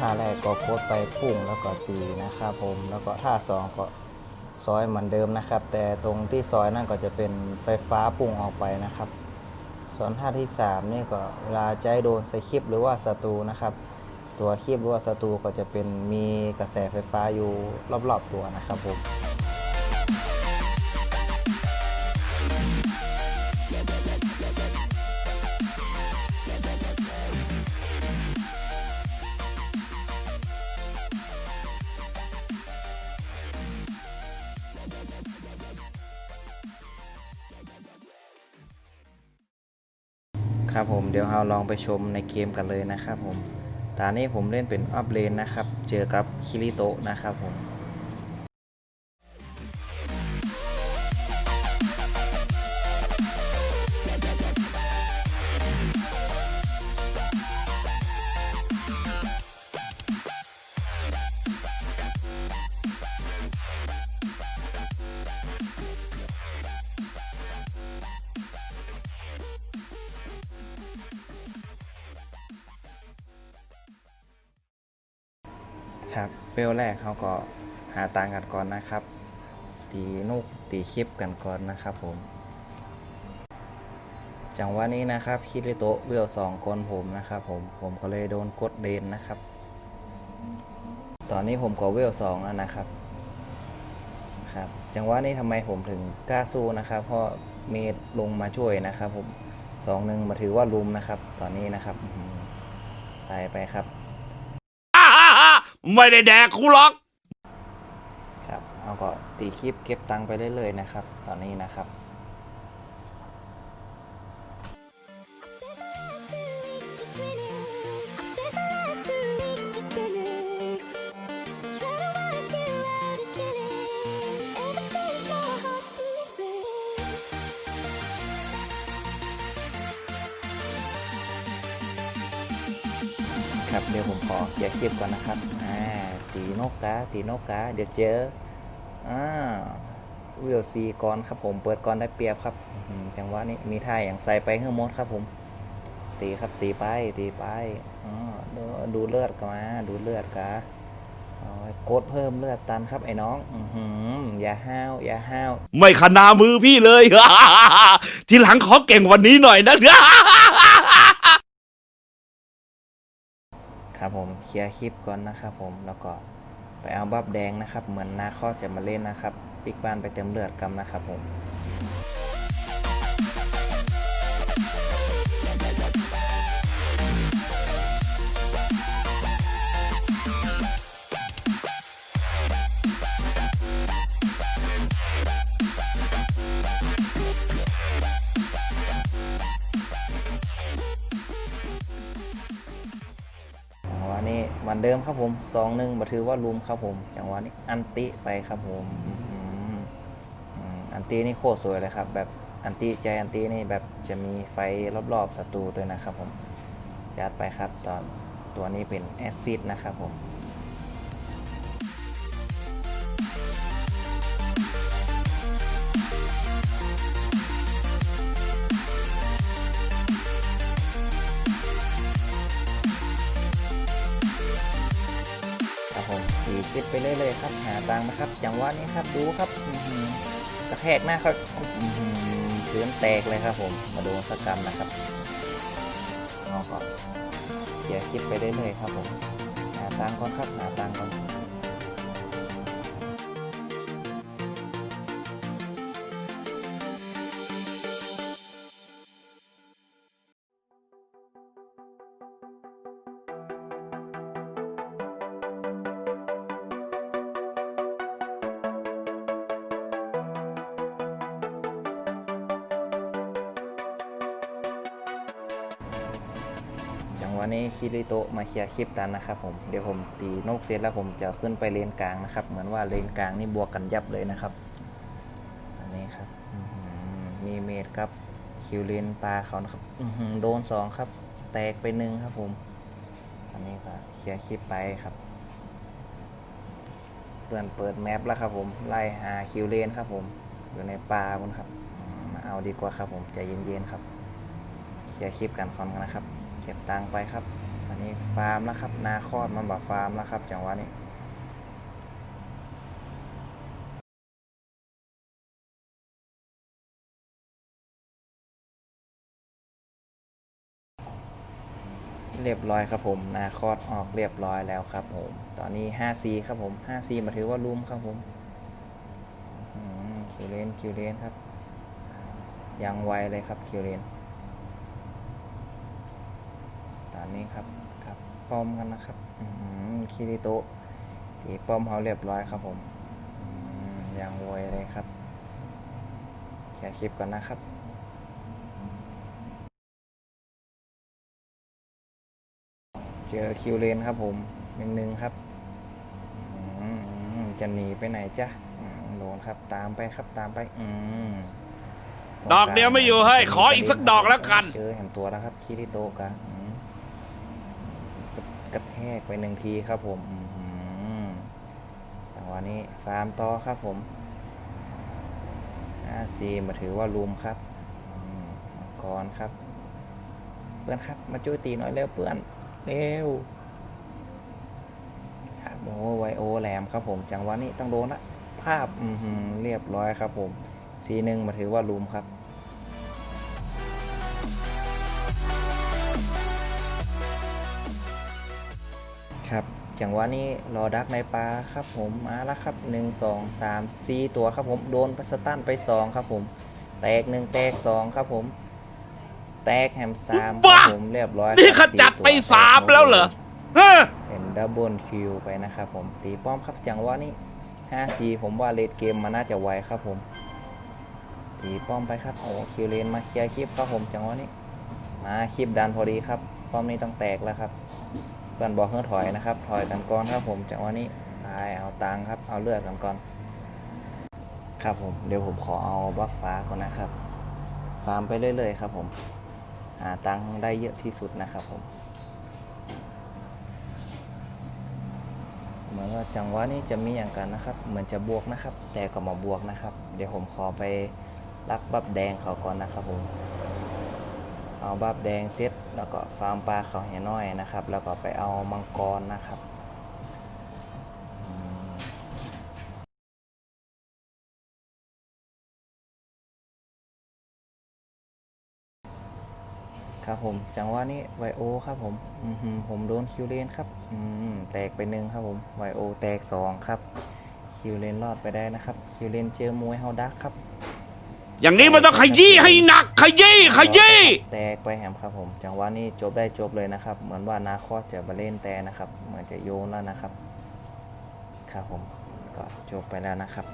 ท่าแรกก็โคตรไปพุ่งแล้วก็ตีนะครับผมแล้วก็ท่าสองก็ซอยเหมือนเดิมนะครับ แต่ตรงที่ซอยนั่นก็จะเป็นไฟฟ้าพุ่งออกไปนะครับ ส่วนท่าที่สามนี่ก็เวลาใจโดนสคริปหรือว่าศัตรูนะครับ ตัวคลิปหรือว่าศัตรูก็จะเป็นมีกระแสไฟฟ้าอยู่รอบๆตัวนะครับผม ครับผมเดี๋ยวเราลองไปชมในเกมกันเลยนะครับผมตอนนี้ผมเล่นเป็นอัพเลนนะครับ เจอกับคิริโตะนะครับผม ครับเปลแรกเขาก็หาตังกันก่อนนะครับ ตีนุกตีคลิปกันก่อนนะครับผม จังหวะนี้นะครับคิริโตะเวลสองคนผมนะครับผมผมก็เลยโดนกดเดนนะครับ ตอนนี้ผมก็เวลสองแล้วนะครับครับจังหวะนี้ทำไมผมถึงกล้าสู้นะครับเพราะเมดลงมาช่วยนะครับ ผมสองหนึ่งมาถือว่าลุมนะครับ ตอนนี้นะครับใส่ไปครับ ไม่ได้แดกกูหรอก ครับ เอาก็ตีคลิปเก็บตังค์ไปเรื่อยๆนะครับ ตอนนี้นะครับ ครับเดี๋ยวผมขอเคลียร์คลิปก่อนนะครับอ่าตีนกกาตีนกกาเดี๋ยวเจออ่าวิวซีก่อนครับผมเปิดก่อนได้เปรียบครับจังหวะนี้มีท่าอย่างใส่ไปเฮือมดครับผม ตีครับตีไปตีไปอ๋อดูเลือดกันมาดูเลือดกาเอาไว้กดเพิ่มเลือดตันครับไอ้น้อง อืออย่าห้าวอย่าห้าว ไม่ขนามือพี่เลย ทีหลังขอเก่งวันนี้หน่อยนะ ครับผมเคลียร์คลิปก่อนนะครับผมแล้วก็ไปเอาบัฟแดงนะครับ เหมือนนาข้อจะมาเล่นนะครับปิกบ้านไปเต็มเลือดกำนะครับผม วันี้เหมือนเดิมครับผมสองหนึ่งมาถือว่าลุมครับผม จังหวะนี้อันติไปครับผมอันตีนี่โคตรสวยเลยครับ แบบอันตีใจอันตีนี่แบบจะมีไฟรอบๆศัตรูด้วยนะครับผมจัดไปครับตอนตัวนี้เป็นแอซซิดนะครับผม คลิปไปเรื่อยๆครับ หาตังค์นะครับจังหวะนี้ครับดูครับกระแทกหน้าครับอื้อหือพื้นแตกเลยครับผม มาดูสักกรรมนะครับเอาก็เดี๋ยวคลิปไปเรื่อยๆครับผม หาตังค์ก่อนครับ หาตังค์ก่อน วะนี้คิริโตะมาเคลียร์คลิปตันนะครับผมเดี๋ยวผมตีนกเสร็จแล้วผมจะขึ้นไปเลนกลางนะครับ เหมือนว่าเลนกลางนี่บวกกันยับเลยนะครับ อันนี้ครับมีเมดครับคิวเลนปลาเขานะครับอือหือโดนสองครับ แตกไปหนึ่งครับผม อันนี้ก็เคลียร์คลิปไปครับเปิดเปิดแมปแล้วครับผมไล่หาคิวเลนครับผมอยู่ในป่าบนครับมาเอาดีกว่าครับผมใจเย็นๆครับเคลียร์คลิปกันก่อนนะครับ เก็บตังไปครับอันนี้ฟาร์มแล้วครับ นาคอดมันแบบฟาร์มแล้วครับจังหวะนี้เรียบร้อยครับผมนาคอดออกเรียบร้อยแล้วครับผม ตอนนี้ 5C ครับผม 5C มาถือว่ารุมครับผมอืมคิวเลนคิวเลนครับ ยังไวเลยครับคิวเลน ตอ นนี้ครับครับป้อมกันนะครับอืมคิริโตะตีป้อมเขาเรียบร้อยครับผมอืมยังไวเลยครับแชร์คลิปก่อนนะครับเจอคิวเลนครับผมหนึ่งหนึ่งครับอืมจะหนีไปไหนจ๊ะอืมโดนครับตามไปครับตามไปอืมดอกเดียวไม่อยู่เฮ้ยขออีกสักดอกแล้วกัน เจอแหมตัวแล้วครับคิริโตะกะอืม กระแทกไปหนึ่งทีครับผมจังหวะนี้ฟาร์มต่อครับผมอาซีมาถือว่าลุมครับมังกรครับ เพื่อนครับมาช่วยตีน่อยเร็วเพื่อนเร็วโอ้ไวโอแหลมครับผม จังหวะนี้ต้องโดนละภาพเรียบร้อยครับผมซีหนึ่งมาถือว่าลุมครับ ครับจังหวะนี้รอดักในปลาครับผมมาแล้วครับหนึ่งสองสามสี่ตัวครับผมโดนพัสตันไปสองครับผม แตกหนึ่งแตกสองครับผม แตกแฮมสามครับบ้าผมเรียบร้อยนี่ครับขจัดสี่ตัวไปสามแล้วเหรอฮะเป็นดับเบิลคิวไปนะครับผมตีป้อมครับจังหวะนี้5ทีผมว่าเลดเกมมันน่าจะไวครับผมตีป้อมไปครับโอ้คิวเลนมาเคลียร์คลิปครับผมจังหวะนี้ มาคลิปดันพอดีครับ ป้อมนี้ต้องแตกแล้วครับเพื่อนบอกเฮ้ถอยนะครับ ถอยกันก่อนครับผมจังหวะนี้ตายเอาตังครับ เอาเลือดกันก่อน ครับผม เดี๋ยวผมขอเอาบัฟฟ้าก่อนนะครับ ฟาร์มไปเรื่อยๆครับผม หาตังได้เยอะที่สุดนะครับผม เหมือนว่าจังหวะนี้จะมีอย่างกันนะครับ เหมือนจะบวกนะครับ แต่ก็มาบวกนะครับ เดี๋ยวผมขอไปรักบัฟแดงเขาก่อนนะครับผม เอาบัฟแดงเซตแล้วก็ฟาร์มปลาเขาเหียน้อยนะครับ แล้วก็ไปเอามังกรนะครับครับผมจังหวะนี้ไวโอครับผมอือหือผมโดนคิวเลนครับอืมแตกไปหนึ่งครับผมไวโอแตกสองครับ คิวเลนรอดไปได้นะครับ คิวเลนเจอมวยเฮาดักครับ อย่างนี้มันต้องขยี้ให้หนักขยี้ขยี้แตกไปแหมครับผม จังหวะนี้จบได้จบเลยนะครับ เหมือนว่านาคอสจะมาเล่นแต่นะครับ เหมือนจะโยนแล้วนะครับ ครับผมก็จบไปแล้วนะครับ